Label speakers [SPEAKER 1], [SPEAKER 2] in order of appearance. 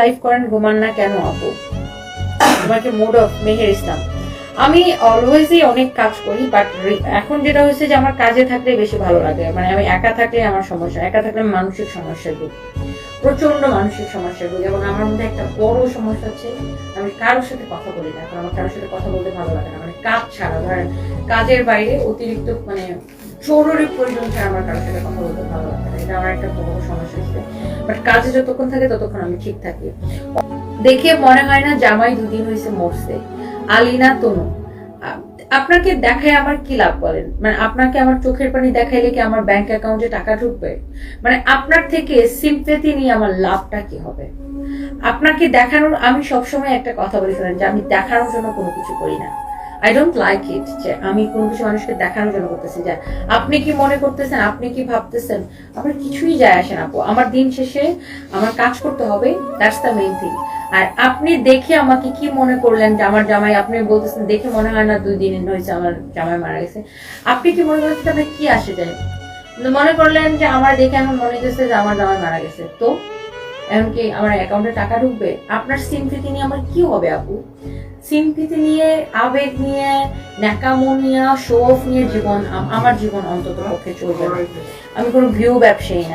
[SPEAKER 1] Life করেন, ঘুমান না কেন আপু? তোমাকে মুড অফ মেহের ইসলাম। আমি অলওয়েজই অনেক কাজ করি বাট এখন যেটা হয়েছে যে আমার কাজে থাকলে বেশি ভালো লাগে। মানে আমি একা থাকলে আমার সমস্যা, একা থাকলে মানসিক সমস্যায় ভুগি প্রচণ্ড মানসিক সমস্যায় ভুগি এবং আমার মধ্যে একটা বড় সমস্যা হচ্ছে, আমি কারোর সাথে কথা বলি না এখন আমার কারোর সাথে কথা বলতে ভালো লাগে না। মানে কাজ ছাড়া, ধরেন, কাজের বাইরে অতিরিক্ত মানে জরুরি প্রয়োজন ছাড়া আমার কারোর সাথে কথা বলতে ভালো লাগে না। এটা আমার একটা বড় সমস্যা হচ্ছে বাট কাজে যতক্ষণ থাকে ততক্ষণ আমি ঠিক থাকি। দেখে মনে হয় না জামাই দুদিন হয়েছে মরছে। আলিনা, তনু। আপনাকে দেখায় আমার কি লাভ বলেন? মানে আপনাকে আমার চোখের পানি দেখাইলে কি আমার ব্যাংক অ্যাকাউন্টে টাকা ঢুকবে? মানে আপনার থেকে সিম্পেথি নিয়ে আমার লাভটা কি হবে? আপনাকে দেখানোর আমি সবসময় একটা কথা বলেছিলাম যে আমি দেখানোর জন্য কোনো কিছু করি না। আই ডোন্ট লাইক ইট যে আমি কোনো কিছু মানুষকে দেখানোর জন্য করতেছি যে আপনি কি মনে করতেছেন, আপনি কি ভাবতেছেন? আমার কিছুই যায় আসে না আমার দিন শেষে আমার কাজ করতে হবে দ্যাটস দ্য মেইন থিং আর আপনি দেখে আমাকে কি মনে করলেন যে আমার জামাই, আপনি বলতেছেন দেখে মনে হয় না দুই দিন হয়েছে আমার জামাই মারা গেছে। আপনি কি মনে করছেন আপনার কি আসে যায়? মনে করলেন যে আমার দেখে আমার মনে গেছে যে আমার জামাই মারা গেছে। তো এমনকি আমার অ্যাকাউন্টে টাকা ঢুকবে, আপনার সিম্পিতি নিয়ে আমার কি হবে আপু? সিম্পিতি নিয়ে আবেগ নিয়ে, ন্যাকামো নিয়ে নিয়ে জীবন আমার জীবন অন্তত পক্ষে চলবে আমি কোনো ভিউ ব্যবসায়ী না।